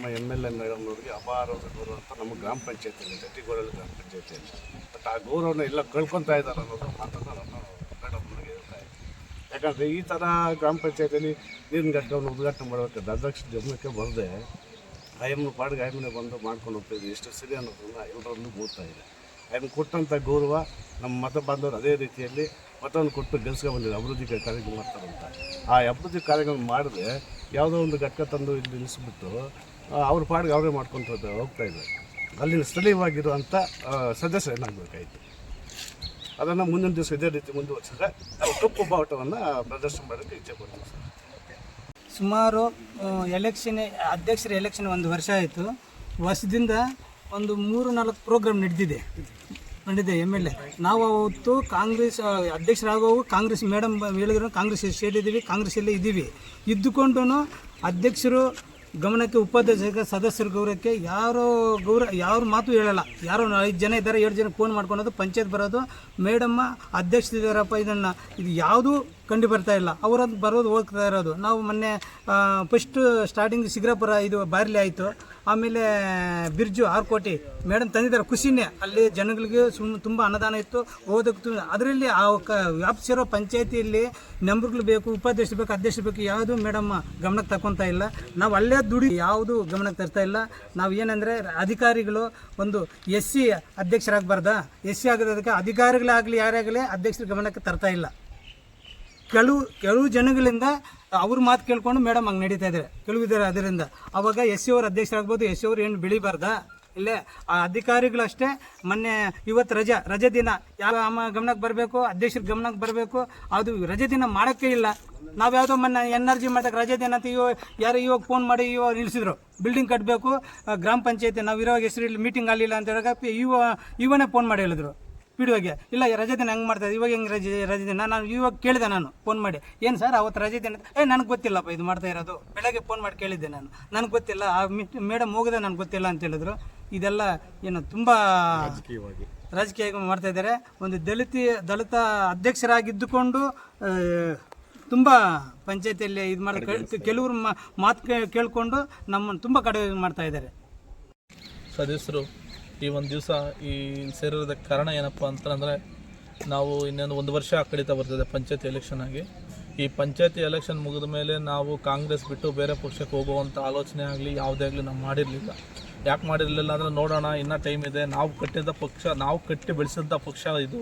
ನಮ್ಮ M L A madam ಅವ್ರಿಗೆ ಅಪಾರವಾದ ಗೌರವ ಅಂತ ನಮ್ಮ ಗ್ರಾಮ ಪಂಚಾಯತಿಯಲ್ಲಿ ಗಟ್ಟಿಗೋಳಲ್ಲಿ ಗ್ರಾಮ ಪಂಚಾಯತಿಯಲ್ಲಿ. ಬಟ್ ಆ ಗೌರವನ ಎಲ್ಲ ಕಳ್ಕೊತಾ ಇದ್ದಾರೆ ಅನ್ನೋದು ಮಾತನ್ನು ನಮ್ಮ ಮೇಡಮ್ ಅವ್ರಿಗೆ ಹೇಳ್ತಾ ಇದ್ದೀನಿ. ಯಾಕಂದರೆ ಈ ಥರ ಗ್ರಾಮ ಪಂಚಾಯತಿಯಲ್ಲಿ ನೀರಿನ ಘಟಕವನ್ನು ಉದ್ಘಾಟನೆ ಮಾಡಬೇಕಾದ್ರೆ ಅಧ್ಯಕ್ಷ ಜಮ್ಮಕ್ಕೆ ಬರದೆ ಆಯಮ್ಮನ ಪಾಡಿಗೆ ಆಯಮ್ಮನೆ ಬಂದು ಮಾಡ್ಕೊಂಡು ಹೋಗ್ತಾಯಿದ್ವಿ ಎಷ್ಟು ಸರಿ ಅನ್ನೋದನ್ನ ಎಲ್ಲರಲ್ಲೂ ಓದ್ತಾ ಇದೆ. ಐಮ್ ಕೊಟ್ಟಂಥ ಗೌರವ ನಮ್ಮ ಮತ ಬಾಂಧವರು ಅದೇ ರೀತಿಯಲ್ಲಿ ಮತವನ್ನು ಕೊಟ್ಟು ಗೆಲ್ಸ್ಕೊಂಡು ಬಂದಿದೆ. ಅಭಿವೃದ್ಧಿ ಕಾರ್ಯಕ್ರಮ ಮಾಡ್ತಾರಂತ ಆ ಅಭಿವೃದ್ಧಿ ಕಾರ್ಯಕ್ರಮ ಮಾಡಿದ್ರೆ ಯಾವುದೋ ಒಂದು ಘಟಕ ತಂದು ಇಲ್ಲಿ ನಿಲ್ಲಿಸ್ಬಿಟ್ಟು ಅವ್ರ ಪಾಡಿಗೆ ಅವರೇ ಮಾಡ್ಕೊತ ಹೋಗ್ತಾ ಇದ್ದಾರೆ. ಅಲ್ಲಿನ ಸ್ಥಳೀಯವಾಗಿರುವಂಥ ಸದಸ್ಯ ಏನಾಗಬೇಕಾಯಿತು? ಅದನ್ನು ಮುಂದಿನ ದಿವಸ ಇದೇ ರೀತಿ ಮುಂದುವರಿಸಿದ್ರೆ ನಾವು ಕಪ್ಪು ಬಾವುಟವನ್ನು ಪ್ರದರ್ಶನ ಮಾಡೋಕ್ಕೆ ಇಚ್ಛೆ ಪಡ್ತೀವಿ ಸರ್. ಸುಮಾರು ಎಲೆಕ್ಷನ್ ಅಧ್ಯಕ್ಷರ ಎಲೆಕ್ಷನ್ ಒಂದು ವರ್ಷ ಆಯಿತು. ವರ್ಷದಿಂದ ಒಂದು ಮೂರು ನಾಲ್ಕು ಪ್ರೋಗ್ರಾಮ್ ನಡೆದಿದೆ. ನಡೆದಿದೆ ಎಂ ಎಲ್ ಎ ನಾವು ಅವತ್ತು ಕಾಂಗ್ರೆಸ್ ಅಧ್ಯಕ್ಷರಾಗೋವು ಕಾಂಗ್ರೆಸ್ ಮೇಡಮ್ ಹೇಳಿದ್ರು, ಕಾಂಗ್ರೆಸ್ ಸೇರಿದ್ದೀವಿ ಕಾಂಗ್ರೆಸ್ಸಲ್ಲೇ ಇದ್ದೀವಿ. ಇದ್ದುಕೊಂಡು ಅಧ್ಯಕ್ಷರು ಗಮನಕ್ಕೆ ಉಪಾಧ್ಯಕ್ಷ ಸದಸ್ಯರ ಗೌರವಕ್ಕೆ ಯಾರೋ ಗೌರವ ಯಾರ ಮಾತು ಹೇಳಲ್ಲ. ಯಾರೋ ಐದು ಜನ ಇದ್ದಾರೆ ಎರಡು ಜನ ಫೋನ್ ಮಾಡ್ಕೊಳೋದು ಪಂಚಾಯತ್ ಬರೋದು. ಮೇಡಮ್ಮ ಅಧ್ಯಕ್ಷರಿದ್ದಾರಪ್ಪ ಇದನ್ನು ಇದು ಯಾವುದೂ ಕಂಡು ಬರ್ತಾ ಇಲ್ಲ. ಅವರದ್ದು ಬರೋದು ಹೋಗ್ತಾ ಇರೋದು. ನಾವು ಮೊನ್ನೆ ಫಸ್ಟ್ ಸ್ಟಾರ್ಟಿಂಗ್ ಸಿಗ್ರಾಪುರ ಇದು ಬಾರ್ಲಿ ಆಯಿತು. ಆಮೇಲೆ, ಬಿರ್ಜು ಆರ್ಕೋಟಿ ಮೇಡಮ್ ತಂದಿದ್ದಾರೆ ಖುಷಿನೇ. ಅಲ್ಲಿ ಜನಗಳಿಗೆ ಸುಮ್, ತುಂಬ ಅನುದಾನ ಇತ್ತು. ಓದಕ್ಕೆ ಅದರಲ್ಲಿ ಆ ಕ ವ್ಯಾಪ್ಸಿರೋ ಪಂಚಾಯತಿಯಲ್ಲಿ ನಂಬರ್ಗಳು ಬೇಕು, ಉಪಾಧ್ಯಕ್ಷರು ಬೇಕು, ಅಧ್ಯಕ್ಷರು ಬೇಕು, ಯಾವುದು ಮೇಡಮ್ ಗಮನಕ್ಕೆ ತಗೊತಾ ಇಲ್ಲ. ನಾವು ಅಲ್ಲೇ ದುಡಿ ಯಾವುದು ಗಮನಕ್ಕೆ ತರ್ತಾ ಇಲ್ಲ. ನಾವು ಏನಂದರೆ, ಅಧಿಕಾರಿಗಳು ಒಂದು ಎಸ್ ಸಿ ಅಧ್ಯಕ್ಷರಾಗಬಾರ್ದಾ? ಎಸ್ ಸಿ ಆಗೋದಕ್ಕೆ ಅಧಿಕಾರಿಗಳಾಗಲಿ ಆಗಲಿ ಅಧ್ಯಕ್ಷರ ಗಮನಕ್ಕೆ ತರ್ತಾ ಇಲ್ಲ. ಕೆಲವು ಕೆಲವು ಜನಗಳಿಂದ ಅವ್ರ ಮಾತು ಕೇಳ್ಕೊಂಡು ಮೇಡಮ್ ಹಂಗೆ ನಡೀತಾ ಇದ್ದಾರೆ ಕೆಲವು ಇದ್ದಾರೆ ಅದರಿಂದ. ಅವಾಗ ಎಸ್ ಸಿ ಅವ್ರ ಅಧ್ಯಕ್ಷರಾಗ್ಬೋದು, ಎಸ್ ಸಿ ಅವ್ರು ಏನು ಬೆಳಿಬಾರ್ದಾ? ಇಲ್ಲೇ, ಆ ಅಧಿಕಾರಿಗಳಷ್ಟೇ ಮೊನ್ನೆ ಇವತ್ತು ರಜೆ ರಜೆ ದಿನ. ಯಾವ ಗಮನಕ್ಕೆ ಬರಬೇಕು, ಅಧ್ಯಕ್ಷರ ಗಮನಕ್ಕೆ ಬರಬೇಕು, ಅದು ರಜೆ ದಿನ ಮಾಡೋಕ್ಕೆ ಇಲ್ಲ. ನಾವು ಯಾವುದೋ ಮೊನ್ನೆ ಎನ್ ಆರ್ ಜಿ ಮಾಡಿದಾಗ ರಜೆ ದಿನ ಅಂತ ಇವಾಗ ಯಾರು ಇವಾಗ ಫೋನ್ ಮಾಡಿ ಇವಾಗ ನಿಲ್ಲಿಸಿದ್ರು ಬಿಲ್ಡಿಂಗ್ ಕಟ್ಟಬೇಕು ಗ್ರಾಮ ಪಂಚಾಯತಿ, ನಾವು ಇರೋವಾಗ ಹೆಸರು ಮೀಟಿಂಗ್ ಆಗಲಿಲ್ಲ ಅಂತ ಹೇಳಿದಾಗ ಇವ ಇವನೇ ಫೋನ್ ಮಾಡಿ ಹೇಳಿದ್ರು. ಪಿಡುವಾಗೆ ಇಲ್ಲ ರಜೆ ದಿನ ಹೆಂಗೆ ಮಾಡ್ತಾರೆ ಇವಾಗ ಹೆಂಗೆ ರಜೆ ರಜೆ ದಿನ? ನಾನು ಇವಾಗ ಕೇಳಿದೆ ನಾನು ಫೋನ್ ಮಾಡಿ. ಏನು ಸರ್ ಅವತ್ತು ರಜೆ ದಿನ ಏ ನನಗೆ ಗೊತ್ತಿಲ್ಲಪ್ಪ ಇದು ಮಾಡ್ತಾ ಇರೋದು. ಬೆಳಗ್ಗೆ ಫೋನ್ ಮಾಡಿ ಕೇಳಿದ್ದೆ ನಾನು. ನನಗೆ ಗೊತ್ತಿಲ್ಲ. ಆ ಮೇಡಮ್ ಹೋಗಿದೆ ನನಗೆ ಗೊತ್ತಿಲ್ಲ ಅಂತ ಹೇಳಿದ್ರು. ಇದೆಲ್ಲ ಏನು ತುಂಬ ರಾಜಕೀಯ ಮಾಡ್ತಾ ಇದ್ದಾರೆ. ಒಂದು ದಲಿತ ದಲಿತ ಅಧ್ಯಕ್ಷರಾಗಿದ್ದುಕೊಂಡು ತುಂಬ ಪಂಚಾಯತಿಯಲ್ಲಿ ಇದು ಮಾಡಿ ಕೆಲವರು ಮಾತು ಕೇಳಿಕೊಂಡು ನಮ್ಮನ್ನು ತುಂಬ ಕಡೆ ಮಾಡ್ತಾ ಇದ್ದಾರೆ. ಸದಸ್ಯರು ಈ ಒಂದು ದಿವಸ ಈ ಸೇರಿರೋದಕ್ಕೆ ಕಾರಣ ಏನಪ್ಪ ಅಂತಂದರೆ, ನಾವು ಇನ್ನೊಂದು ಒಂದು ವರ್ಷ ಕಡಿತಾ ಬರ್ತದೆ ಪಂಚಾಯತಿ ಎಲೆಕ್ಷನ್ ಆಗಿ. ಈ ಪಂಚಾಯತಿ ಎಲೆಕ್ಷನ್ ಮುಗಿದ ಮೇಲೆ ನಾವು ಕಾಂಗ್ರೆಸ್ ಬಿಟ್ಟು ಬೇರೆ ಪಕ್ಷಕ್ಕೆ ಹೋಗುವಂಥ ಆಲೋಚನೆ ಆಗಲಿ, ಯಾವುದೇ ಆಗಲಿ ನಾವು ಮಾಡಿರಲಿಲ್ಲ. ಯಾಕೆ ಮಾಡಿರಲಿಲ್ಲ ಅಂದರೆ ನೋಡೋಣ, ಇನ್ನೂ ಟೈಮ್ ಇದೆ, ನಾವು ಕಟ್ಟಿದ ಪಕ್ಷ, ನಾವು ಕಟ್ಟಿ ಬೆಳೆಸಿದ್ದ ಪಕ್ಷ ಇದು.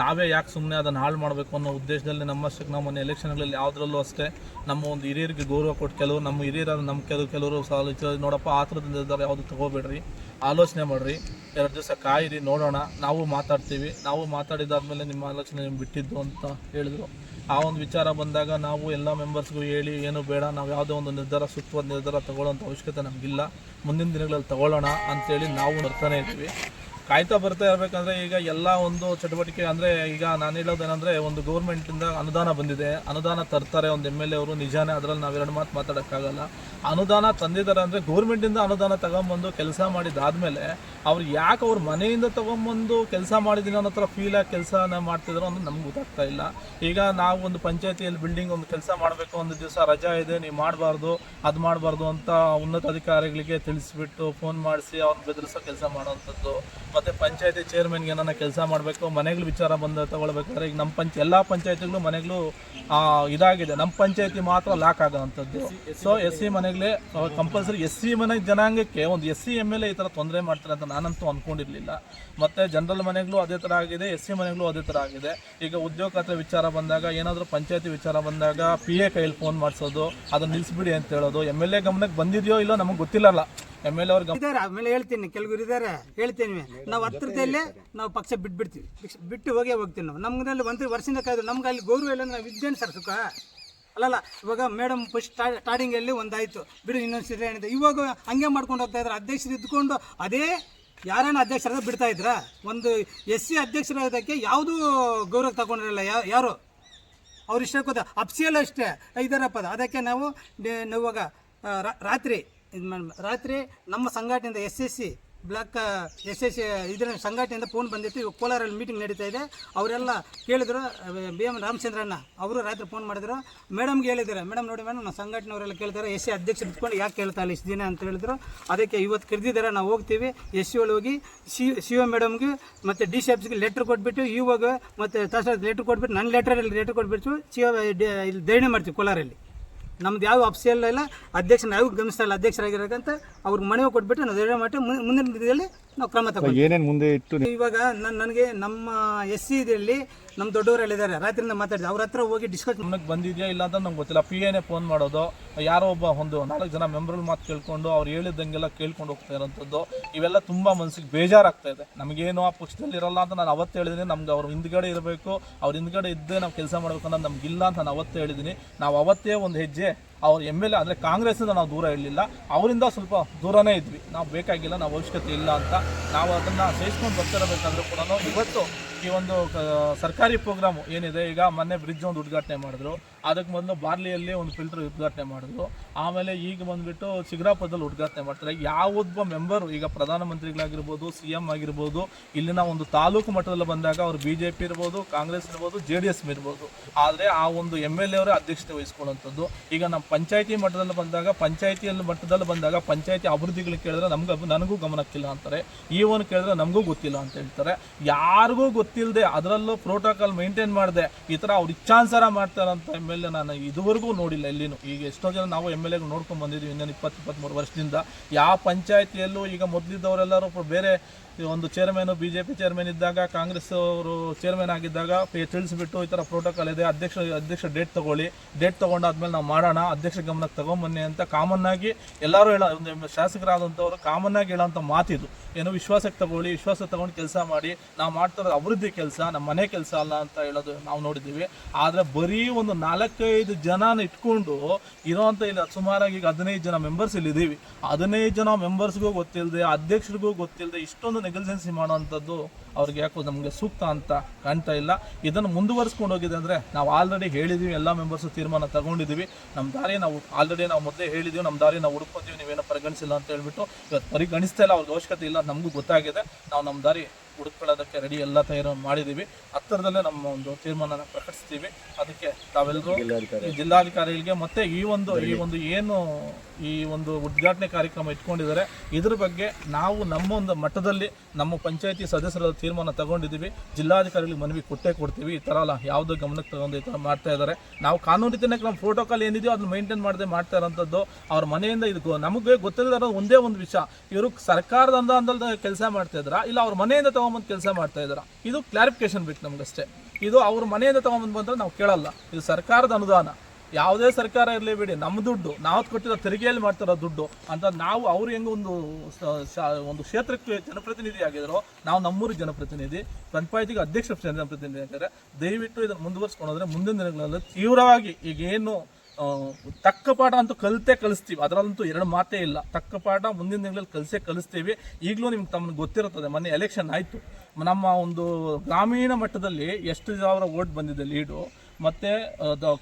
ನಾವೇ ಯಾಕೆ ಸುಮ್ಮನೆ ಅದನ್ನು ಹಾಳು ಮಾಡಬೇಕು ಅನ್ನೋ ಉದ್ದೇಶದಲ್ಲಿ ನಮ್ಮಷ್ಟಕ್ಕೆ ನಾವು ಮೊನ್ನೆ ಎಲೆಕ್ಷನ್ಗಳಲ್ಲಿ ಯಾವುದ್ರಲ್ಲೂ ಅಷ್ಟೇ ನಮ್ಮ ಒಂದು ಹಿರಿಯರಿಗೆ ಗೌರವ ಕೊಟ್ಟು ಕೆಲವು ನಮ್ಮ ಹಿರಿಯರ ನಮ್ಮ ಕೆಲವು ಕೆಲವರು ಸಾಲ ನೋಡಪ್ಪ, ಆ ಥರದಿಂದ ಇದ್ದಾರೆ, ಯಾವುದು ತೊಗೋಬೇಡ್ರಿ. ಆಲೋಚನೆ ಮಾಡಿರಿ, ಎರಡು ದಿವಸ ಕಾಯಿರಿ, ನೋಡೋಣ. ನಾವು ಮಾತಾಡ್ತೀವಿ. ನಾವು ಮಾತಾಡಿದಾದ್ಮೇಲೆ ನಿಮ್ಮ ಆಲೋಚನೆ ನಿಮ್ಗೆ ಬಿಟ್ಟಿದ್ದು ಅಂತ ಹೇಳಿದರು. ಆ ಒಂದು ವಿಚಾರ ಬಂದಾಗ ನಾವು ಎಲ್ಲ ಮೆಂಬರ್ಸ್ಗೂ ಹೇಳಿ, ಏನು ಬೇಡ, ನಾವು ಯಾವುದೋ ಒಂದು ನಿರ್ಧಾರ, ಸೂಕ್ತವಾದ ನಿರ್ಧಾರ ತಗೊಳ್ಳೋಂಥ ಅವಶ್ಯಕತೆ ನಮಗಿಲ್ಲ. ಮುಂದಿನ ದಿನಗಳಲ್ಲಿ ತಗೊಳ್ಳೋಣ ಅಂತೇಳಿ ನಾವು ಬರ್ತಾನೆ ಇದ್ವಿ ಕಾಯ್ತಾ ಬರ್ತಾ ಇರಬೇಕಂದ್ರೆ ಈಗ ಎಲ್ಲ ಒಂದು ಚಟುವಟಿಕೆ ಅಂದರೆ ಈಗ ನಾನು ಹೇಳೋದೇನೆಂದರೆ ಒಂದು ಗೌರ್ಮೆಂಟಿಂದ ಅನುದಾನ ಬಂದಿದೆ. ಅನುದಾನ ತರ್ತಾರೆ ಒಂದು ಎಂ ಎಲ್ ಎ ಅವರು ನಿಜಾನೇ ಅದರಲ್ಲಿ ನಾವು ಎರಡು ಮಾತು ಮಾತಾಡೋಕ್ಕಾಗಲ್ಲ. ಅನುದಾನ ತಂದಿದ್ದಾರೆ ಅಂದರೆ ಗೌರ್ಮೆಂಟಿಂದ ಅನುದಾನ ತಗೊಂಬಂದು ಕೆಲಸ ಮಾಡಿದಾದ್ಮೇಲೆ ಅವ್ರು ಯಾಕೆ ಅವ್ರ ಮನೆಯಿಂದ ತಗೊಂಬಂದು ಕೆಲಸ ಮಾಡಿದ್ದೀನಿ ಅನ್ನೋ ಥರ ಫೀಲ್ ಆಗಿ ಕೆಲಸನ ಮಾಡ್ತಿದ್ರು ಅಂದ್ರೆ ನಮ್ಗೆ ಗೊತ್ತಾಗ್ತಾ ಇಲ್ಲ. ಈಗ ನಾವು ಒಂದು ಪಂಚಾಯತಿಯಲ್ಲಿ ಬಿಲ್ಡಿಂಗ್ ಒಂದು ಕೆಲಸ ಮಾಡಬೇಕು, ಒಂದು ದಿವಸ ರಜಾ ಇದೆ, ನೀವು ಮಾಡಬಾರ್ದು, ಅದು ಮಾಡಬಾರ್ದು ಅಂತ ಉನ್ನತ ಅಧಿಕಾರಿಗಳಿಗೆ ತಿಳಿಸ್ಬಿಟ್ಟು ಫೋನ್ ಮಾಡಿಸಿ ಅವ್ರನ್ನ ಬೆದರಿಸೋ ಕೆಲಸ ಮಾಡೋವಂಥದ್ದು ಮತ್ತು ಪಂಚಾಯತಿ ಚೇರ್ಮನ್ಗೆ ಏನಾರ ಕೆಲಸ ಮಾಡಬೇಕು, ಮನೆಗಳು ವಿಚಾರ ಬಂದು ತಗೊಳ್ಬೇಕಾದ್ರೆ ಈಗ ನಮ್ಮ ಪಂಚ, ಎಲ್ಲ ಪಂಚಾಯತಿಗಳು ಮನೆಗಳು ಇದಾಗಿದೆ. ನಮ್ಮ ಪಂಚಾಯತಿ ಮಾತ್ರ ಲಾಕ್ ಆಗೋವಂಥದ್ದು ಸೊ ಎಸ್ ಸಿ ಮನೆಗಳೇ ಕಂಪಲ್ಸರಿ ಎಸ್ ಸಿ ಮನೆ ಜನಾಂಗಕ್ಕೆ ಒಂದು S C M L A ಈ ಥರ ತೊಂದರೆ ಮಾಡ್ತಾರೆ ಅಂತ ನಾನಂತೂ ಅಂದ್ಕೊಂಡಿರಲಿಲ್ಲ ಮತ್ತು ಜನರಲ್ ಮನೆಗಳು ಅದೇ ಥರ ಆಗಿದೆ ಎಸ್ ಸಿ ಮನೆಗಳು ಅದೇ ಥರ ಆಗಿದೆ. ಈಗ ಉದ್ಯೋಗ ಖಾತೆ ವಿಚಾರ ಬಂದಾಗ, ಏನಾದರೂ ಪಂಚಾಯತಿ ವಿಚಾರ ಬಂದಾಗ ಪಿ ಎ ಕೈಯಲ್ಲಿ ಫೋನ್ ಮಾಡಿಸೋದು, ಅದನ್ನು ನಿಲ್ಲಿಸ್ಬಿಡಿ ಅಂತ ಹೇಳೋದು. ಎಂ ಎಲ್ ಎ ಗಮನಕ್ಕೆ ಬಂದಿದೆಯೋ ಇಲ್ಲೋ ನಮಗೆ ಗೊತ್ತಿಲ್ಲಲ್ಲ. ಇದ್ದಾರೆ ಆಮೇಲೆ ಹೇಳ್ತೀನಿ, ಕೆಲವರು ಇದ್ದಾರೆ ಹೇಳ್ತೀನಿ. ನಾವು ಹತ್ರದಲ್ಲೇ ನಾವು ಪಕ್ಷ ಬಿಟ್ಬಿಡ್ತೀವಿ. ಬಿಟ್ಟು ಹೋಗೇ ಹೋಗ್ತೀವಿ ನಾವು. ನಮ್ಮಲ್ಲಿ ಒಂದು ವರ್ಷದಿಂದ ಕಾಯ್ದು, ನಮ್ಗೆ ಅಲ್ಲಿ ಗೌರವ ಇಲ್ಲ ನಾವು ಇದ್ದೇನೆ ಸರ್ ಸುಖ. ಅಲ್ಲಲ್ಲ, ಇವಾಗ ಮೇಡಮ್ ಫಸ್ಟ್ ಸ್ಟಾರ್ಟಿಂಗಲ್ಲಿ ಒಂದಾಯಿತು. ಬಿಡು, ಇನ್ನೊಂದು ಸರಿ ಏನಿದೆ. ಇವಾಗ ಹಂಗೆ ಮಾಡ್ಕೊಂಡು ಹೋಗ್ತಾ ಅಧ್ಯಕ್ಷರು ಇದ್ದುಕೊಂಡು ಅದೇ ಯಾರನ್ನ ಅಧ್ಯಕ್ಷರಾದ ಬಿಡ್ತಾ ಇದ್ರ? ಒಂದು ಎಸ್ ಸಿ ಅಧ್ಯಕ್ಷರಾಗೋದಕ್ಕೆ ಯಾವುದೂ ಗೌರವ ತಗೊಂಡಿರಲ್ಲ ಯಾರು? ಅವ್ರು ಇಷ್ಟ ಅಪ್ಸಿಯಲ್ಲೂ ಅಷ್ಟೇ. ಇದಾರಪ್ಪ ಅದು. ಅದಕ್ಕೆ ನಾವು ಇವಾಗ ರಾತ್ರಿ ಇದು ಮಾಡಿ ರಾತ್ರಿ ನಮ್ಮ ಸಂಘಟನೆಯಿಂದ S S C block, S S ಇದರ ಸಂಘಟನೆಯಿಂದ ಫೋನ್ ಬಂದಿತ್ತು. ಇವಾಗ ಕೋಲಾರಲ್ಲಿ ಮೀಟಿಂಗ್ ನಡೀತಾ ಇದೆ. ಅವರೆಲ್ಲ ಕೇಳಿದ್ರು, ಬಿ ಎಂ ರಾಮಚಂದ್ರಣ್ಣ ಅವರು ರಾತ್ರಿ ಫೋನ್ ಮಾಡಿದ್ರು. ಮೇಡಮ್ಗೆ ಹೇಳಿದ್ದಾರೆ. ಮೇಡಮ್ ನೋಡಿ ಮೇಡಮ್ ನಮ್ಮ ಸಂಘಟನೆಯವರೆಲ್ಲ ಕೇಳ್ತಾರೆ. ಎಸ್ ಸಿ ಅಧ್ಯಕ್ಷರು ಇಟ್ಕೊಂಡು ಯಾಕೆ ಕೇಳ್ತಾ ಇಲ್ಲ ಇಷ್ಟು ದಿನ ಅಂತ ಹೇಳಿದ್ರು. ಅದಕ್ಕೆ ಇವತ್ತು ಕರೆದಿದ್ದಾರೆ, ನಾವು ಹೋಗ್ತೀವಿ. ಎಸ್ ಸಿ ಒಳಗೆ ಹೋಗಿ ಸಿ ಸಿ ಒ ಮೇಡಮ್ಗೆ ಮತ್ತು ಡಿ ಸಿ ಎಫ್ಸ್ಗೆ ಲೆಟ್ರ್ ಕೊಟ್ಬಿಟ್ಟು, ಇವಾಗ ಮತ್ತು ತಹಸೀಲ್ ಲೆಟ್ರ್ ಕೊಟ್ಬಿಟ್ಟು, ನನ್ನ ಲೆಟ್ರಲ್ಲಿ ಲೆಟ್ರ್ ಕೊಟ್ಬಿಟ್ಟು, ಸಿ ಒ ಇಲ್ಲಿ ಧರಣಿ ಮಾಡ್ತೀವಿ ಕೋಲಾರಲ್ಲಿ. ನಮ್ದು ಯಾವ ಅಫ್ಸಿಯಲ್ ಇಲ್ಲ. ಅಧ್ಯಕ್ಷನ ಯಾವ ಗಮನಿಸ್ತಾ ಇಲ್ಲ ಅಧ್ಯಕ್ಷರಾಗಿರಕ್ಕಂತ ಅವ್ರಿಗೆ ಮನವಿ ಕೊಟ್ಬಿಟ್ಟು ನಾವು ಮಾಡಿ ಮುಂದಿನ ದಿನದಲ್ಲಿ ನಾವು ಕ್ರಮ ತಗೊಂಡು ಏನೇನು ಮುಂದೆ ಇಟ್ಟು ಇವಾಗ ನನ್ನ ನನಗೆ ನಮ್ಮ ಎಸ್ ಸಿ ಇದರಲ್ಲಿ ನಮ್ಮ ದೊಡ್ಡವರು ಹೇಳಿದ್ದಾರೆ. ರಾತ್ರಿಯಿಂದ ಮಾತಾಡಿದೆ ಅವ್ರ ಹತ್ರ ಹೋಗಿ ಡಿಸ್ಕಸ್ ನನಗೆ ಬಂದಿದೆಯಾ ಇಲ್ಲ ಅಂತ ನಂಗೆ ಗೊತ್ತಿಲ್ಲ. ಪಿ ಎನೇ ಫೋನ್ ಮಾಡೋದು. ಯಾರೋ ಒಬ್ಬ ಒಂದು ನಾಲ್ಕು ಜನ ಮೆಂಬರ್ಗಳ ಮಾತು ಕೇಳ್ಕೊಂಡು ಅವ್ರು ಹೇಳಿದಂಗೆಲ್ಲ ಕೇಳ್ಕೊಂಡು ಹೋಗ್ತಾ ಇರೋಂಥದ್ದು. ಇವೆಲ್ಲ ತುಂಬ ಮನಸ್ಸಿಗೆ ಬೇಜಾರಾಗ್ತಾ ಇದೆ. ನಮಗೇನು ಆ ಪಕ್ಷದಲ್ಲಿ ಇರಲ್ಲ ಅಂತ ನಾನು ಅವತ್ತು ಹೇಳಿದ್ದೀನಿ ನಮ್ಗೆ ಅವ್ರ ಹಿಂದ್ಗಡೆ ಇರಬೇಕು. ಅವ್ರ ಹಿಂದ್ಗಡೆ ಇದ್ದೇ ನಾವು ಕೆಲಸ ಮಾಡ್ಬೇಕು ಅನ್ನೋದು ಇಲ್ಲ ಅಂತ ನಾನು ಅವತ್ತೇ ಹೇಳಿದ್ದೀನಿ ನಾವು ಅವತ್ತೇ ಒಂದು ಹೆಜ್ಜೆ ಅವ್ರ ಎಂ ಎಲ್ ಎ ಅಂದರೆ ಕಾಂಗ್ರೆಸ್ಸಿಂದ ನಾವು ದೂರ ಇರಲಿಲ್ಲ. ಅವರಿಂದ ಸ್ವಲ್ಪ ದೂರನೇ ಇದ್ವಿ. ನಾವು ಬೇಕಾಗಿಲ್ಲ, ನಾವು ಅವಶ್ಯಕತೆ ಇಲ್ಲ ಅಂತ. ನಾವು ಅದನ್ನು ಸಹಿಸ್ಕೊಂಡು ಬರ್ತಿರಬೇಕಂದ್ರೂ ಕೂಡ ಇವತ್ತು ಈ ಒಂದು ಸರ್ಕಾರಿ ಪ್ರೋಗ್ರಾಮು ಏನಿದೆ, ಈಗ ಮೊನ್ನೆ ಬ್ರಿಡ್ಜ್ ಒಂದು ಉದ್ಘಾಟನೆ ಮಾಡಿದ್ರು. ಅದಕ್ಕೆ ಮೊದಲು ಬಾರ್ಲಿಯಲ್ಲಿ ಒಂದು ಫಿಲ್ಟರ್ ಉದ್ಘಾಟನೆ ಮಾಡಿದ್ರು. ಆಮೇಲೆ ಈಗ ಬಂದ್ಬಿಟ್ಟು ಚಿಗುರಾಪುರದಲ್ಲಿ ಉದ್ಘಾಟನೆ ಮಾಡ್ತಾರೆ. ಯಾವೊಬ್ಬ ಮೆಂಬರು ಈಗ ಪ್ರಧಾನಮಂತ್ರಿಗಳಾಗಿರ್ಬೋದು ಸಿ ಎಂ ಆಗಿರ್ಬೋದು, ಇಲ್ಲಿನ ಒಂದು ತಾಲೂಕು ಮಟ್ಟದಲ್ಲಿ ಬಂದಾಗ ಅವರು ಬಿ ಜೆ ಪಿ ಇರ್ಬೋದು, ಕಾಂಗ್ರೆಸ್ ಇರ್ಬೋದು ಜೆ ಡಿ ಎಸ್ ಇರ್ಬೋದು. ಆದರೆ ಆ ಒಂದು ಎಂ ಎಲ್ ಎ ಅಧ್ಯಕ್ಷತೆ ವಹಿಸ್ಕೊಳ್ಳುವಂಥದ್ದು. ಈಗ ನಮ್ಮ ಪಂಚಾಯತಿ ಮಟ್ಟದಲ್ಲಿ ಬಂದಾಗ, ಪಂಚಾಯತಿಯಲ್ಲಿ ಮಟ್ಟದಲ್ಲಿ ಬಂದಾಗ ಪಂಚಾಯತಿ ಅಭಿವೃದ್ಧಿಗಳು ಕೇಳಿದ್ರೆ ನಮ್ಗೆ ನನಗೂ ಗಮನಕ್ಕಿಲ್ಲ ಅಂತಾರೆ. ಈ ಒಂದು ಕೇಳಿದ್ರೆ ನಮಗೂ ಗೊತ್ತಿಲ್ಲ ಅಂತ ಹೇಳ್ತಾರೆ. ಯಾರಿಗೂ ಗೊತ್ತಿಲ್ಲದೆ ಅದರಲ್ಲೂ ಪ್ರೋಟೋಕಾಲ್ ಮೇಂಟೈನ್ ಮಾಡಿದೆ ಈ ಥರ ಅವ್ರು ಇಚ್ಛಾನುಸಾರ ಮಾಡ್ತಾರಂತ ಎಂ ಎಲ್ ಎ ನಾನು ಇದುವರೆಗೂ ನೋಡಿಲ್ಲ ಎಲ್ಲಿನೂ. ಈಗ ಎಷ್ಟೋ ಜನ ನಾವು ಎಂ ಎಲ್ ಎಗೆ ನೋಡ್ಕೊಂಡು ಬಂದಿದ್ದೀವಿ ಇನ್ನೊಂದು ಇಪ್ಪತ್ತು ಇಪ್ಪತ್ತ್ಮೂರು ವರ್ಷದಿಂದ. ಯಾವ ಪಂಚಾಯತಿಯಲ್ಲೂ ಈಗ ಮೊದಲಿದ್ದವರೆಲ್ಲರೂ ಬೇರೆ ಒಂದು chairman B J P chairman ಇದ್ದಾಗ, ಕಾಂಗ್ರೆಸ್ ಅವರು ಚೇರ್ಮನ್ ಆಗಿದ್ದಾಗ ತಿಳಿಸ್ಬಿಟ್ಟು ಈ ಥರ ಪ್ರೋಟೋಕಾಲ್ ಇದೆ, ಅಧ್ಯಕ್ಷ ಅಧ್ಯಕ್ಷ ಡೇಟ್ ತಗೊಳ್ಳಿ. ಡೇಟ್ ತಗೊಂಡಾದ್ಮೇಲೆ ನಾವು ಮಾಡೋಣ, ಅಧ್ಯಕ್ಷ ಗಮನಕ್ಕೆ ತಗೊಂಬನ್ನಿ ಅಂತ ಕಾಮನ್ ಆಗಿ ಎಲ್ಲರೂ ಹೇಳೋ, ಒಂದು ಶಾಸಕರಾದಂಥವ್ರು ಕಾಮನ್ ಆಗಿ ಹೇಳೋಂಥ ಮಾತಿದು. ಏನು ವಿಶ್ವಾಸಕ್ಕೆ ತಗೊಳ್ಳಿ, ವಿಶ್ವಾಸ ತಗೊಂಡು ಕೆಲಸ ಮಾಡಿ, ನಾವು ಮಾಡ್ತಿರೋ ಅಭಿವೃದ್ಧಿ ಕೆಲಸ ನಮ್ಮ ಮನೆ ಕೆಲಸ ಅಲ್ಲ ಅಂತ ಹೇಳೋದು ನಾವು ನೋಡಿದ್ದೀವಿ. ಆದರೆ ಬರೀ ಒಂದು ನಾಲ್ಕೈದು ಜನನ ಇಟ್ಕೊಂಡು ಇರೋವಂಥ ಇಲ್ಲಿ ಸುಮಾರಾಗಿ ಈಗ ಹದಿನೈದು ಜನ ಮೆಂಬರ್ಸ್ ಇಲ್ಲಿ ಇದ್ದೀವಿ ಹದಿನೈದು ಜನ ಮೆಂಬರ್ಸ್ಗೂ ಗೊತ್ತಿಲ್ಲದೆ ಅಧ್ಯಕ್ಷರಿಗೂ ಗೊತ್ತಿಲ್ಲದೆ ಇಷ್ಟೊಂದು ನೆಗ್ಲಿಜೆನ್ಸಿ ಮಾಡೋವಂಥದ್ದು ಅವ್ರಿಗೆ ಯಾಕೋ ನಮಗೆ ಸೂಕ್ತ ಅಂತ ಕಾಣ್ತಾ ಇಲ್ಲ. ಇದನ್ನು ಮುಂದುವರಿಸ್ಕೊಂಡು ಹೋಗಿದೆ ಅಂದರೆ ನಾವು ಆಲ್ರೆಡಿ ಹೇಳಿದ್ದೀವಿ ಎಲ್ಲ ಮೆಂಬರ್ಸು ತೀರ್ಮಾನ ತಗೊಂಡಿದ್ದೀವಿ ನಮ್ಮ ದಾರಿ ನಾವು ಆಲ್ರೆಡಿ ನಾವು ಮೊದಲೇ ಹೇಳಿದ್ದೀವಿ ನಮ್ಮ ದಾರಿ ನಾವು ಹುಡ್ಕೊತೀವಿ ನೀವೇನೋ ಪರಿಗಣಿಸಿಲ್ಲ ಅಂತ ಹೇಳ್ಬಿಟ್ಟು ಇವತ್ತು ಪರಿಗಣಿಸ್ತಾ ಇಲ್ಲ ಅವ್ರಿಗೆ ಅವಶ್ಯಕತೆ ಇಲ್ಲ ನಮಗೂ ಗೊತ್ತಾಗಿದೆ. ನಾವು ನಮ್ಮ ದಾರಿ ಹುಡ್ಕೊಳ್ಳೋದಕ್ಕೆ ರೆಡಿ ಎಲ್ಲ ತಯಾರು ಮಾಡಿದ್ದೀವಿ ಹತ್ತಿರದಲ್ಲೇ ನಮ್ಮ ಒಂದು ತೀರ್ಮಾನನ ಪ್ರಕಟಿಸ್ತೀವಿ. ಅದಕ್ಕೆ ತಾವೆಲ್ಲರೂ ಜಿಲ್ಲಾಧಿಕಾರಿಗಳಿಗೆ ಮತ್ತೆ ಈ ಒಂದು ಈ ಒಂದು ಏನು ಈ ಒಂದು ಉದ್ಘಾಟನೆ ಕಾರ್ಯಕ್ರಮ ಇಟ್ಕೊಂಡಿದ್ದಾರೆ. ಇದ್ರ ಬಗ್ಗೆ ನಾವು ನಮ್ಮ ಒಂದು ಮಟ್ಟದಲ್ಲಿ ನಮ್ಮ ಪಂಚಾಯತಿ ಸದಸ್ಯರ ತೀರ್ಮಾನ ತಗೊಂಡಿದ್ದೀವಿ. ಜಿಲ್ಲಾಧಿಕಾರಿಗಳಿಗೆ ಮನವಿ ಕೊಟ್ಟೇ ಕೊಡ್ತೀವಿ. ಈ ಥರ ಅಲ್ಲ, ಯಾವುದೋ ಗಮನಕ್ಕೆ ತಗೊಂಡು ಈ ಥರ ಮಾಡ್ತಾ ಇದ್ದಾರೆ. ನಾವು ಕಾನೂನು ರೀತಿಯ ನಮ್ಮ ಪ್ರೋಟೋಕಾಲ್ ಏನಿದೆಯೋ ಅದನ್ನ ಮೇಂಟೈನ್ ಮಾಡದೆ ಮಾಡ್ತಾ ಇರೋಂಥದ್ದು ಅವ್ರ ಮನೆಯಿಂದ ಇದು ನಮಗೆ ಗೊತ್ತಿಲ್ಲದ ಒಂದೇ ಒಂದು ವಿಷಯ. ಇವರು ಸರ್ಕಾರದ ಅನುದಾನದಲ್ಲಿ ಕೆಲಸ ಮಾಡ್ತಾ ಇದ್ದಾರಾ? ಇಲ್ಲ ಅವ್ರ ಮನೆಯಿಂದ ತಗೊಂಬಂದು ಕೆಲಸ ಮಾಡ್ತಾ ಇದ್ದಾರಾ? ಇದು ಕ್ಲಾರಿಫಿಕೇಶನ್ ಬೇಕು ನಮಗಷ್ಟೇ. ಇದು ಅವ್ರ ಮನೆಯಿಂದ ತಗೊಂಬಂದು ಬಂದ್ರೆ ನಾವು ಕೇಳಲ್ಲ. ಇದು ಸರ್ಕಾರದ ಅನುದಾನ. ಯಾವುದೇ ಸರ್ಕಾರ ಇರಲಿ ಬಿಡಿ ನಮ್ಮ ದುಡ್ಡು ನಾವು ಕೊಟ್ಟಿರೋ ತೆರಿಗೆಯಲ್ಲಿ ಮಾಡ್ತಿರೋ ದುಡ್ಡು ಅಂತ ನಾವು ಅವ್ರು ಹೆಂಗೆ ಒಂದು ಒಂದು ಕ್ಷೇತ್ರಕ್ಕೆ ಜನಪ್ರತಿನಿಧಿ ಆಗಿದ್ರು ನಾವು ನಮ್ಮೂರಿಗೆ ಜನಪ್ರತಿನಿಧಿ ಪಂಚಾಯತಿಗೆ ಅಧ್ಯಕ್ಷ ಜನಪ್ರತಿನಿಧಿ ಆಗಿದ್ದಾರೆ ದಯವಿಟ್ಟು ಇದನ್ನು ಮುಂದುವರ್ಸ್ಕೊಂಡ್ರೆ ಮುಂದಿನ ದಿನಗಳಲ್ಲಿ ತೀವ್ರವಾಗಿ ಈಗ ಏನು ಆ, ತಕ್ಕ ಪಾಠ ಅಂತೂ ಕಲಿತೇ ಕಲಿಸ್ತೀವಿ. ಅದರಲ್ಲಂತೂ ಎರಡು ಮಾತೇ ಇಲ್ಲ. ತಕ್ಕ ಪಾಠ ಮುಂದಿನ ದಿನಗಳಲ್ಲಿ ಕಲಿಸೇ ಕಲಿಸ್ತೀವಿ. ಈಗಲೂ ನಿಮ್ಗೆ ತಮ್ಗೆ ಗೊತ್ತಿರುತ್ತದೆ ಮೊನ್ನೆ ಎಲೆಕ್ಷನ್ ಆಯಿತು. ನಮ್ಮ ಒಂದು ಗ್ರಾಮೀಣ ಮಟ್ಟದಲ್ಲಿ ಎಷ್ಟು ಸಾವಿರ ಓಟ್ ಬಂದಿದೆ ಲೀಡು. ಮತ್ತು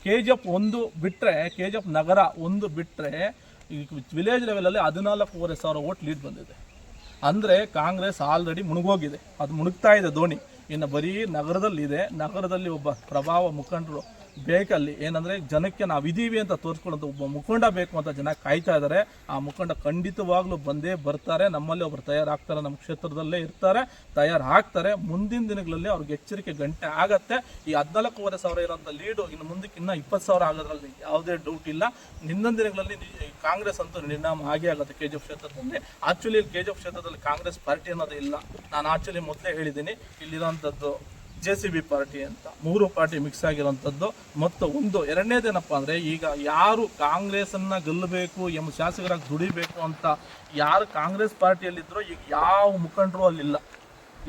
ಕೆ ಜಿ ಎಫ್ ಒಂದು ಬಿಟ್ಟರೆ ಕೆ ಜಿ ಎಫ್ ನಗರ ಒಂದು ಬಿಟ್ಟರೆ ಈ ವಿಲೇಜ್ ಲೆವೆಲಲ್ಲಿ ಹದಿನಾಲ್ಕೂವರೆ ಸಾವಿರ ಓಟ್ ಲೀಡ್ ಬಂದಿದೆ. ಅಂದರೆ ಕಾಂಗ್ರೆಸ್ ಆಲ್ರೆಡಿ ಮುಳುಗೋಗಿದೆ ಅದು ಮುಳುಗ್ತಾ ಇದೆ ಧೋನಿ. ಇನ್ನು ಬರೀ ನಗರದಲ್ಲಿದೆ. ನಗರದಲ್ಲಿ ಒಬ್ಬ ಪ್ರಭಾವ ಮುಖಂಡರು ಬೇಕಲ್ಲಿ ಏನಂದರೆ ಜನಕ್ಕೆ ನಾವು ಇದೀವಿ ಅಂತ ತೋರಿಸ್ಕೊಳ್ಳೋದು ಒಬ್ಬ ಮುಖಂಡ ಬೇಕು ಅಂತ ಜನ ಕಾಯ್ತಾ ಇದ್ದಾರೆ ಆ ಮುಖಂಡ ಖಂಡಿತವಾಗ್ಲೂ ಬಂದೇ ಬರ್ತಾರೆ. ನಮ್ಮಲ್ಲಿ ಒಬ್ರು ತಯಾರಾಗ್ತಾರೆ. ನಮ್ಮ ಕ್ಷೇತ್ರದಲ್ಲೇ ಇರ್ತಾರೆ. ತಯಾರಾಗ್ತಾರೆ. ಮುಂದಿನ ದಿನಗಳಲ್ಲಿ ಅವ್ರಿಗೆ ಎಚ್ಚರಿಕೆ ಗಂಟೆ ಆಗತ್ತೆ. ಈ ಹದಿನಾಲ್ಕೂವರೆ ಸಾವಿರ ಇರೋಂಥ ಲೀಡು ಇನ್ನು ಮುಂದಕ್ಕೆ ಇನ್ನೂ ಇಪ್ಪತ್ತು ಸಾವಿರ ಆಗೋದ್ರಲ್ಲಿ ಯಾವುದೇ ಡೌಟ್ ಇಲ್ಲ. ನಿನ್ನ ದಿನಗಳಲ್ಲಿ ಕಾಂಗ್ರೆಸ್ ಅಂತೂ ನಿರ್ಣಾಮ ಆಗೇ ಆಗುತ್ತೆ ಕೆ ಜಿ ಎಫ್ ಕ್ಷೇತ್ರದಲ್ಲಿ. ಆಕ್ಚುಲಿ ಕೆ ಜಿ ಎಫ್ ಕ್ಷೇತ್ರದಲ್ಲಿ ಕಾಂಗ್ರೆಸ್ ಪಾರ್ಟಿ ಅನ್ನೋದು ಇಲ್ಲ. ನಾನು ಆಕ್ಚುಲಿ ಮೊದಲೇ ಹೇಳಿದ್ದೀನಿ. ಇಲ್ಲಿರೋಂಥದ್ದು ಜೆ ಸಿ ಬಿ ಪಾರ್ಟಿ ಅಂತ, ಮೂರು ಪಾರ್ಟಿ ಮಿಕ್ಸ್ ಆಗಿರುವಂಥದ್ದು. ಮತ್ತು ಒಂದು ಎರಡನೇದೇನಪ್ಪ ಅಂದರೆ, ಈಗ ಯಾರು ಕಾಂಗ್ರೆಸ್ಸನ್ನು ಗೆಲ್ಲಬೇಕು ಎಂಬ ಶಾಸಕರಾಗಿ ದುಡಿಬೇಕು ಅಂತ ಯಾರು ಕಾಂಗ್ರೆಸ್ ಪಾರ್ಟಿಯಲ್ಲಿದ್ದರೋ ಈಗ ಯಾವ ಮುಖಂಡರು ಅಲ್ಲಿಲ್ಲ.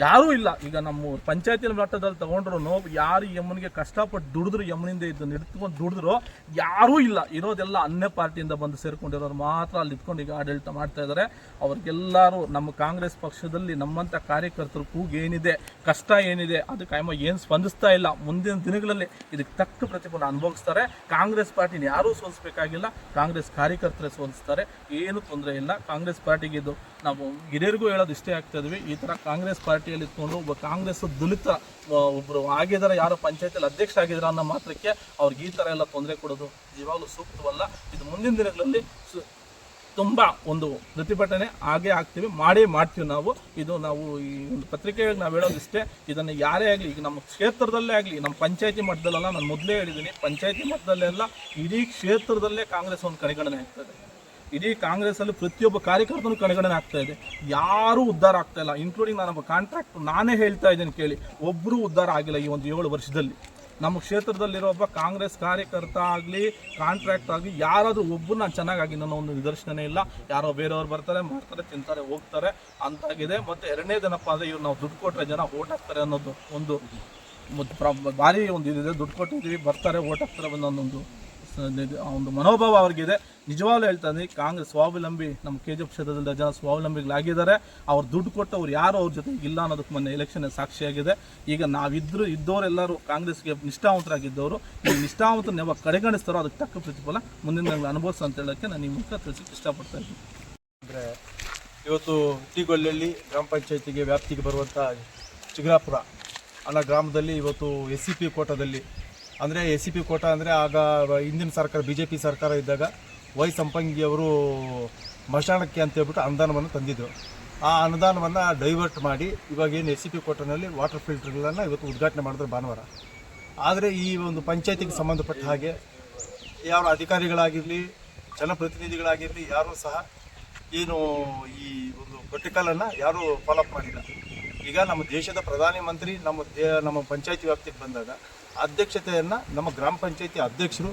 ಯಾರೂ ಇಲ್ಲ. ಈಗ ನಮ್ಮ ಪಂಚಾಯತಿ ಮಟ್ಟದಲ್ಲಿ ತಗೊಂಡ್ರು ಯಾರು ಯಮ್ಮನಿಗೆ ಕಷ್ಟಪಟ್ಟು ದುಡಿದ್ರು ಯಮ್ಮನಿಂದ ಇದ್ದು ನಿಂತ್ಕೊಂಡು ದುಡಿದ್ರು, ಯಾರೂ ಇಲ್ಲ. ಇರೋದೆಲ್ಲ ಅನ್ಯ ಪಾರ್ಟಿಯಿಂದ ಬಂದು ಸೇರ್ಕೊಂಡಿರೋರು ಮಾತ್ರ ಅಲ್ಲಿ ಇದ್ಕೊಂಡು ಈಗ ಆಡಳಿತ ಮಾಡ್ತಾ ಇದ್ದಾರೆ ಅವ್ರಿಗೆಲ್ಲರೂ ನಮ್ಮ ಕಾಂಗ್ರೆಸ್ ಪಕ್ಷದಲ್ಲಿ ನಮ್ಮಂಥ ಕಾರ್ಯಕರ್ತರು ಕೂಗೇನಿದೆ ಕಷ್ಟ ಏನಿದೆ ಅದಕ್ಕೆ ಕಾಯಮ ಏನು ಸ್ಪಂದಿಸ್ತಾ ಇಲ್ಲ, ಮುಂದಿನ ದಿನಗಳಲ್ಲಿ ಇದಕ್ಕೆ ತಕ್ಕ ಪ್ರತಿಫಲ ಅನುಭವಿಸ್ತಾರೆ. ಕಾಂಗ್ರೆಸ್ ಪಾರ್ಟಿನ ಯಾರೂ ಸೋಲಿಸ್ಬೇಕಾಗಿಲ್ಲ. ಕಾಂಗ್ರೆಸ್ ಕಾರ್ಯಕರ್ತರೇ ಸೋಲಿಸ್ತಾರೆ. ಏನು ತೊಂದರೆ ಇಲ್ಲ. ಕಾಂಗ್ರೆಸ್ ಪಾರ್ಟಿಗೆ ಇದು ನಾವು ಹಿರಿಯರಿಗೂ ಹೇಳೋದು ಇಷ್ಟೇ ಆಗ್ತಾ ಇದ್ವಿ. ಈ ಥರ ಕಾಂಗ್ರೆಸ್ ಪಾರ್ಟಿಯಲ್ಲಿ ಇಟ್ಕೊಂಡು ಒಬ್ಬ ಕಾಂಗ್ರೆಸ್ ದಲಿತ ಒಬ್ಬರು ಒಬ್ರು ಯಾರು ಪಂಚಾಯತಿಯಲ್ಲಿ ಅಧ್ಯಕ್ಷ ಆಗಿದಾರೆ ಅನ್ನೋ ಮಾತ್ರಕ್ಕೆ ಅವ್ರಿಗೆ ಈ ಥರ ಎಲ್ಲ ತೊಂದರೆ ಕೊಡೋದು ನಿಜವಾಗ್ಲೂ ಸೂಕ್ತವಲ್ಲ. ಇದು ಮುಂದಿನ ದಿನಗಳಲ್ಲಿ ತುಂಬ ಒಂದು ಪ್ರತಿಭಟನೆ ಹಾಗೆ ಆಗ್ತೀವಿ, ಮಾಡೇ ಮಾಡ್ತೀವಿ ನಾವು. ಇದು ನಾವು ಈ ಒಂದು ಪತ್ರಿಕೆಗೆ ನಾವು ಹೇಳೋದು ಇಷ್ಟೇ ಇದನ್ನು ಯಾರೇ ಆಗಲಿ, ಈಗ ನಮ್ಮ ಕ್ಷೇತ್ರದಲ್ಲೇ ಆಗಲಿ, ನಮ್ಮ ಪಂಚಾಯತಿ ಮಟ್ಟದಲ್ಲೆಲ್ಲ ನಾನು ಮೊದಲೇ ಹೇಳಿದ್ದೀನಿ ಪಂಚಾಯತಿ ಮಟ್ಟದಲ್ಲೆಲ್ಲ ಇಡೀ ಕ್ಷೇತ್ರದಲ್ಲೇ ಕಾಂಗ್ರೆಸ್ ಒಂದು ಕಡೆಗಣನೆ ಆಗ್ತದೆ. ಇಡೀ ಕಾಂಗ್ರೆಸ್ಸಲ್ಲಿ ಪ್ರತಿಯೊಬ್ಬ ಕಾರ್ಯಕರ್ತನೂ ಕಡೆಗಣನೆ ಆಗ್ತಾ ಇದೆ. ಯಾರೂ ಉದ್ಧಾರ ಆಗ್ತಾ ಇಲ್ಲ. ಇನ್ಕ್ಲೂಡಿಂಗ್ ನಾನೊಬ್ಬ ಕಾಂಟ್ರಾಕ್ಟ್ ನಾನೇ ಹೇಳ್ತಾ ಇದ್ದೀನಿ ಕೇಳಿ. ಒಬ್ಬರೂ ಉದ್ಧಾರ ಆಗಿಲ್ಲ ಈ ಒಂದು ಏಳು ವರ್ಷದಲ್ಲಿ. ನಮ್ಮ ಕ್ಷೇತ್ರದಲ್ಲಿರೋ ಒಬ್ಬ ಕಾಂಗ್ರೆಸ್ ಕಾರ್ಯಕರ್ತ ಆಗಲಿ ಕಾಂಟ್ರಾಕ್ಟ್ ಆಗಲಿ, ಯಾರಾದರೂ ಒಬ್ಬರು ನಾನು ಚೆನ್ನಾಗಾಗಿ ನನ್ನ ಒಂದು ನಿದರ್ಶನನೇ ಇಲ್ಲ. ಯಾರೋ ಬೇರೆಯವ್ರು ಬರ್ತಾರೆ, ಮಾಡ್ತಾರೆ, ತಿಂತಾರೆ, ಹೋಗ್ತಾರೆ, ಅಂತಾಗಿದೆ. ಮತ್ತು ಎರಡನೇದೇನಪ್ಪ ಅಂದರೆ ಇವ್ರು ನಾವು ದುಡ್ಡು ಕೊಟ್ಟರೆ ಜನ ಓಟ್ ಹಾಕ್ತಾರೆ ಅನ್ನೋದು ಒಂದು ಭಾರಿ ಒಂದು ಇದಿದೆ. ದುಡ್ಡು ಕೊಟ್ಟಿದ್ದೀವಿ, ಬರ್ತಾರೆ, ಓಟ್ ಹಾಕ್ತಾರೆ ಅನ್ನೋ ಒಂದು ಒಂದು ಮನೋಭಾವ ಅವ್ರಿಗಿದೆ. ನಿಜವಾಗ್ಲೂ ಹೇಳ್ತಾನೆ, ಕಾಂಗ್ರೆಸ್ ಸ್ವಾವಲಂಬಿ, ನಮ್ಮ ಕೆ ಜಿ ಕ್ಷೇತ್ರದಲ್ಲಿ ಜನ ಸ್ವಾವಲಂಬಿಗಳಾಗಿದ್ದಾರೆ. ಅವ್ರು ದುಡ್ಡು ಕೊಟ್ಟು ಅವ್ರು ಯಾರು ಅವ್ರ ಜೊತೆ ಇಲ್ಲ ಅನ್ನೋದಕ್ಕೆ ಮೊನ್ನೆ ಎಲೆಕ್ಷನ್ ಸಾಕ್ಷಿಯಾಗಿದೆ. ಈಗ ನಾವಿದ್ರು ಇದ್ದವರೆಲ್ಲರೂ ಕಾಂಗ್ರೆಸ್ಗೆ ನಿಷ್ಠಾವಂತರಾಗಿದ್ದವರು. ಈ ನಿಷ್ಠಾವಂತರನ್ನ ಯಾವಾಗ ಕಡೆಗಣಿಸ್ತಾರೋ ಅದಕ್ಕೆ ತಕ್ಕ ಪ್ರತಿಫಲ ಮುಂದಿನ ದಿನಗಳಲ್ಲಿ ಅನುಭವಿಸ ಅಂತ ಹೇಳೋಕ್ಕೆ ನಾನು ಈ ಮೂಲಕ ತಿಳಿಸಕ್ಕೆ ಇಷ್ಟಪಡ್ತಾ ಇದ್ದೀನಿ. ಅಂದರೆ ಇವತ್ತು ಟಿಗೊಳ್ಳಿ ಗ್ರಾಮ ಪಂಚಾಯತಿಗೆ ವ್ಯಾಪ್ತಿಗೆ ಬರುವಂಥ ಚಿಗ್ರಾಪುರ ಅನ್ನೋ ಗ್ರಾಮದಲ್ಲಿ ಇವತ್ತು ಎಸ್ ಸಿ ಪಿ ಕೋಟಾದಲ್ಲಿ ಅಂದರೆ ಎ ಸಿ ಪಿ ಕೋಟಾ ಅಂದರೆ ಆಗ ಹಿಂದಿನ ಸರ್ಕಾರ ಬಿ ಜೆ ಪಿ ಸರ್ಕಾರ ಇದ್ದಾಗ ವೈ ಸಂಪಂಗಿ ಅವರು ಮಶಾಣಕ್ಕೆ ಅಂತ ಹೇಳ್ಬಿಟ್ಟು ಅನುದಾನವನ್ನು ತಂದಿದ್ದರು ಆ ಅನುದಾನವನ್ನು ಡೈವರ್ಟ್ ಮಾಡಿ ಇವಾಗ ಏನು ಎಸ್ ಸಿ ಪಿ ಕೋಟನಲ್ಲಿ ವಾಟರ್ ಫಿಲ್ಟರ್ಗಳನ್ನು ಇವತ್ತು ಉದ್ಘಾಟನೆ ಮಾಡಿದ್ರು ಭಾನುವಾರ. ಆದರೆ ಈ ಒಂದು ಪಂಚಾಯತಿಗೆ ಸಂಬಂಧಪಟ್ಟ ಹಾಗೆ ಯಾವ ಅಧಿಕಾರಿಗಳಾಗಿರಲಿ, ಜನಪ್ರತಿನಿಧಿಗಳಾಗಿರಲಿ, ಯಾರೂ ಸಹ ಏನು ಈ ಒಂದು ಪ್ರೋಟೋಕಾಲನ್ನು ಯಾರೂ ಫಾಲೋಅಪ್ ಮಾಡಿಲ್ಲ. ಈಗ ನಮ್ಮ ದೇಶದ ಪ್ರಧಾನಿ ಮಂತ್ರಿ ನಮ್ಮ ದೇ, ನಮ್ಮ ಪಂಚಾಯತಿ ವ್ಯಾಪ್ತಿಗೆ ಬಂದಾಗ ಅಧ್ಯಕ್ಷತೆಯನ್ನು ನಮ್ಮ ಗ್ರಾಮ ಪಂಚಾಯತಿ ಅಧ್ಯಕ್ಷರು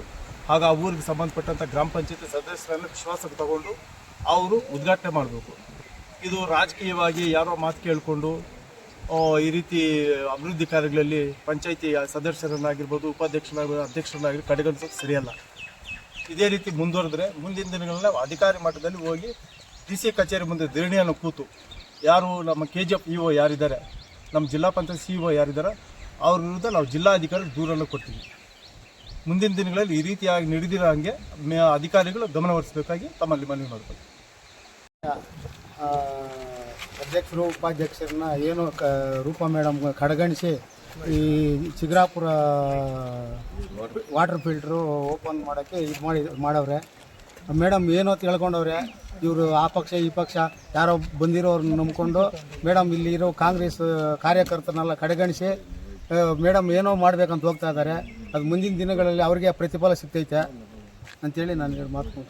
ಹಾಗೂ ಆ ಊರಿಗೆ ಸಂಬಂಧಪಟ್ಟಂಥ ಗ್ರಾಮ ಪಂಚಾಯತಿ ಸದಸ್ಯರನ್ನು ವಿಶ್ವಾಸಕ್ಕೆ ತಗೊಂಡು ಅವರು ಉದ್ಘಾಟನೆ ಮಾಡಬೇಕು. ಇದು ರಾಜಕೀಯವಾಗಿ ಯಾರೋ ಮಾತು ಕೇಳಿಕೊಂಡು ಈ ರೀತಿ ಅಭಿವೃದ್ಧಿ ಕಾರ್ಯಗಳಲ್ಲಿ ಪಂಚಾಯತಿ ಸದಸ್ಯರನ್ನಾಗಿರ್ಬೋದು ಉಪಾಧ್ಯಕ್ಷರಾಗ ಅಧ್ಯಕ್ಷರನ್ನಾಗಿರ್ಬೋದು ಕಡೆಗಣಿಸೋದು ಸರಿಯಲ್ಲ. ಇದೇ ರೀತಿ ಮುಂದುವರೆದ್ರೆ ಮುಂದಿನ ದಿನಗಳಲ್ಲಿ ಅಧಿಕಾರಿ ಮಟ್ಟದಲ್ಲಿ ಹೋಗಿ ಡಿ ಸಿ ಕಚೇರಿ ಮುಂದೆ ಧರಣಿಯನ್ನು ಕೂತು ಯಾರು ನಮ್ಮ K G F E O ಯಾರಿದ್ದಾರೆ ನಮ್ಮ ಜಿಲ್ಲಾ ಪಂಚಾಯತ್ ಸಿ ಒ ಯಾರಿದ್ದಾರೆ ಅವ್ರ ವಿರುದ್ಧ ನಾವು ಜಿಲ್ಲಾಧಿಕಾರಿ ದೂರನ್ನು ಕೊಡ್ತೀವಿ. ಮುಂದಿನ ದಿನಗಳಲ್ಲಿ ಈ ರೀತಿಯಾಗಿ ನಡೆದಿರೋ ಹಾಗೆ ಮೇ ಅಧಿಕಾರಿಗಳು ಗಮನಹರಿಸಬೇಕಾಗಿ ತಮ್ಮಲ್ಲಿ ಮನವಿ ಮಾಡಬೇಕು ಆ, ಅಧ್ಯಕ್ಷರು ಉಪಾಧ್ಯಕ್ಷರನ್ನ ಏನು ಕ ರೂಪಾ ಮೇಡಮ್ ಕಡೆಗಣಿಸಿ ಈ ಚಿಗ್ರಾಪುರ ವಾಟರ್ ಫಿಲ್ಟ್ರು ಓಪನ್ ಮಾಡೋಕ್ಕೆ ಇದು ಮಾಡಿ ಮಾಡವ್ರೆ. ಮೇಡಮ್ ಏನೋ ತಿಳ್ಕೊಂಡವ್ರೆ ಇವರು ಆ ಪಕ್ಷ ಈ ಪಕ್ಷ, ಯಾರೋ ಬಂದಿರೋರ್ನ ನಂಬಿಕೊಂಡು, ಮೇಡಮ್ ಇಲ್ಲಿ ಇರೋ ಕಾಂಗ್ರೆಸ್ ಕಾರ್ಯಕರ್ತರನ್ನೆಲ್ಲ ಕಡೆಗಣಿಸಿ ಮೇಡಮ್ ಏನೋ ಮಾಡಬೇಕಂತ ಹೋಗ್ತಾ ಇದ್ದಾರೆ. ಅದು ಮುಂದಿನ ದಿನಗಳಲ್ಲಿ ಅವ್ರಿಗೆ ಪ್ರತಿಫಲ ಸಿಗ್ತೈತೆ. ಅಂತೇಳಿ ನಾನು ಮಾತು